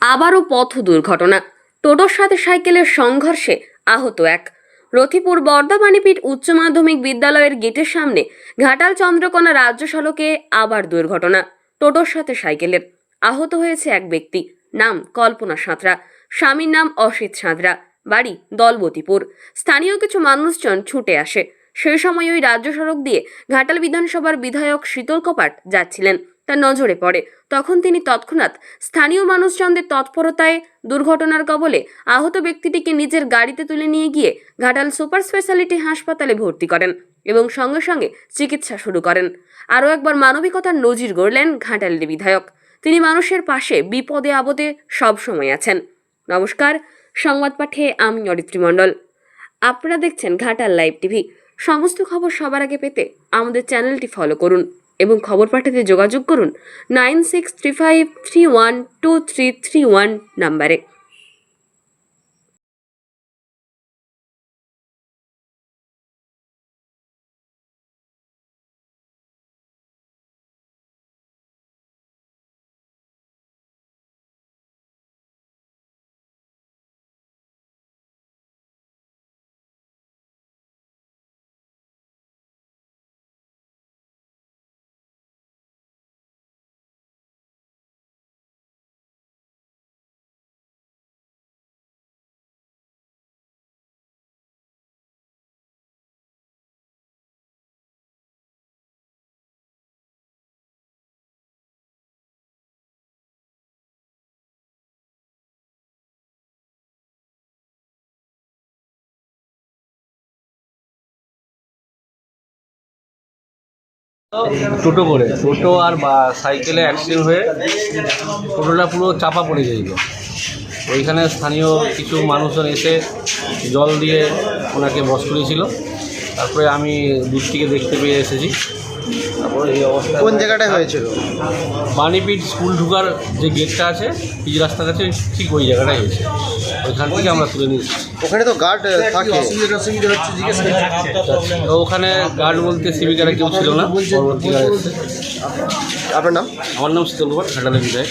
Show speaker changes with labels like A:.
A: আবারও পথ দুর্ঘটনা। টোটোর সাথে সাইকেলের সংঘর্ষে আহত এক। রথিপুর বর্ধমানীপীঠ উচ্চ মাধ্যমিক বিদ্যালয়ের গেটের সামনে ঘাটাল চন্দ্রকোনা রাজ্য সড়কে আবার দুর্ঘটনা। টোটোর সাথে সাইকেলের। আহত হয়েছে এক ব্যক্তি। নাম কল্পনা সাঁতরা। স্বামীর নাম অসিত সাঁতরা। বাড়ি দলবতীপুর। স্থানীয় কিছু মানুষজন ছুটে আসে। সেই সময় ওই রাজ্য সড়ক দিয়ে ঘাটাল বিধানসভার বিধায়ক শীতল কপাট যাচ্ছিলেন। তার নজরে পড়ে। তখন তিনি তৎক্ষণাৎ স্থানীয় মানুষজনদের তৎপরতায়, দুর্ঘটনার কবলে আহত ব্যক্তিটিকে নিজের গাড়িতে তুলে নিয়ে গিয়ে ঘাটাল সুপার স্পেশালিটি হাসপাতালে ভর্তি করেন এবং সঙ্গে সঙ্গে চিকিৎসা শুরু করেন। আরও একবার মানবিকতার নজির গড়লেন ঘাটালের বিধায়ক। তিনি মানুষের পাশে বিপদে আপদে সবসময় আছেন। নমস্কার, সংবাদ পাঠে আমি অরিত্রী মণ্ডল। আপনারা দেখছেন ঘাটাল লাইভ টিভি। সমস্ত খবর সবার আগে পেতে আমাদের চ্যানেলটি ফলো করুন। এবং খবর পাঠাতে যোগাযোগ করুন nine six three five three one two three three one নাম্বারে।
B: টোটো করে টোটো আর বা সাইকেলে অ্যাক্সিডেন্ট হয়ে টোটোটা পুরো চাপা পড়ে গিয়েছিল ওইখানে স্থানীয় কিছু মানুষজন এসে জল দিয়ে ওনাকে বস করেছিল। তারপরে আমি দূর থেকে দেখতে পেয়ে এসেছি। তারপরে এই অবস্থা
C: কোন জায়গাটায় হয়েছিল?
B: বাণীপীঠ স্কুল ঢুকার যে গেটটা আছে পিচ রাস্তার কাছে ঠিক ওই জায়গাটাই হয়েছে। ওইখান থেকে আমরা তুলে নিয়েছি।
C: ওখানে তো গার্ড থাকে।
B: তো ওখানে গার্ড বলতে সিভিকারা কেউ ছিল না। পরবর্তীকালে এসেছে
C: আপনার নাম?
B: আমার নাম শীতল কুমার ঘাটালে বিধায়ক।